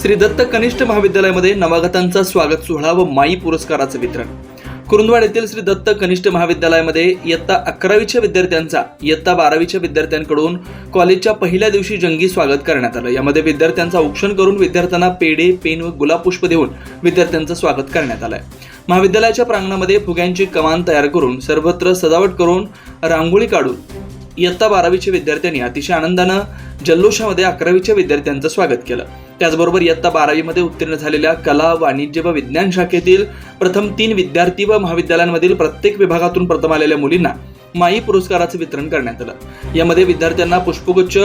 श्री दत्त कनिष्ठ महाविद्यालयामध्ये नवागतांचा स्वागत सोहळा व माई पुरस्काराचं वितरण. कुरुंदवाड येथील श्री दत्त कनिष्ठ महाविद्यालयामध्ये इयत्ता अकरावीच्या विद्यार्थ्यांचा इयत्ता बारावीच्या विद्यार्थ्यांकडून कॉलेजच्या पहिल्या दिवशी जंगी स्वागत करण्यात आलं. यामध्ये विद्यार्थ्यांचा औक्षण करून विद्यार्थ्यांना पेढे पेन व गुलाबपुष्प देऊन विद्यार्थ्यांचं स्वागत करण्यात आलंय. महाविद्यालयाच्या प्रांगणामध्ये फुग्यांची कमान तयार करून सर्वत्र सजावट करून रांगोळी काढून इयत्ता बारावीच्या विद्यार्थ्यांनी अतिशय आनंदानं जल्लोषामध्ये अकरावीच्या विद्यार्थ्यांचं स्वागत केलं. त्याचबरोबर इयत्ता बारावीमध्ये उत्तीर्ण झालेल्या कला वाणिज्य व विज्ञान शाखेतील प्रथम तीन विद्यार्थी व महाविद्यालयांमधील प्रत्येक विभागातून प्रथम आलेल्या मुलींना माई पुरस्काराचं वितरण करण्यात आलं. यामध्ये विद्यार्थ्यांना पुष्पगुच्छ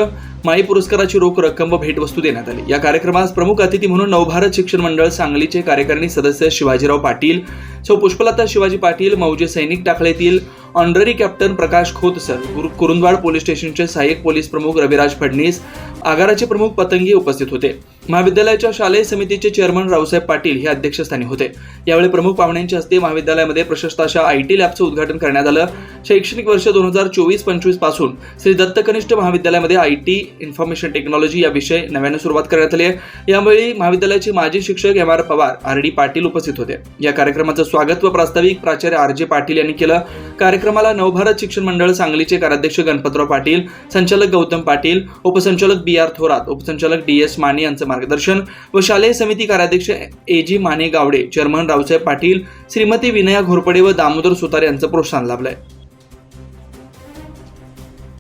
माई पुरस्काराची रोख रक्कम व भेटवस्तू देण्यात आली. या कार्यक्रमास प्रमुख अतिथी म्हणून नवभारत शिक्षण मंडळ सांगलीचे कार्यकारिणी सदस्य शिवाजीराव पाटील सौ पुष्पलता शिवाजी पाटील मौजे सैनिक टाकळेतील honorary captain Prakash Khot sir Kurundwad police स्टेशनचे सहाय्यक पोलीस प्रमुख रविराज फडणीस आगाराचे प्रमुख पतंगी उपस्थित होते. महाविद्यालयाच्या शालेय समितीचे चेअरमन रावसाहेब पाटील हे अध्यक्षस्थानी होते. यावेळी प्रमुख पाहुण्यांच्या हस्ते महाविद्यालयामध्ये प्रशस्त अशा आय टी लॅबचं उद्घाटन करण्यात आलं. शैक्षणिक वर्ष दोन हजार चोवीस पंचवीसपासून श्री दत्त कनिष्ठ महाविद्यालयामध्ये आय टी इन्फॉर्मेशन टेक्नॉलॉजी या विषय नव्यानं सुरुवात करण्यात आली आहे. यावेळी महाविद्यालयाचे माजी शिक्षक M R Pawar R D Patil उपस्थित होते. या कार्यक्रमाचं स्वागत व प्रास्ताविक प्राचार्य आर जे पाटील यांनी केलं. कार्यक्रमाला नवभारत शिक्षण मंडळ सांगलीचे कार्याध्यक्ष गणपतराव पाटील संचालक गौतम पाटील उपसंचालक बी आर थोरात उपसंचालक डी एस माने यांचं मार्गदर्शन व शालेय समिती कार्याध्यक्ष A G Mane Gawade chairman Raosaheb Patil Shrimati Vinaya Ghorpade व दामोदर सुतार यांचं प्रोत्साहन लाभलंय.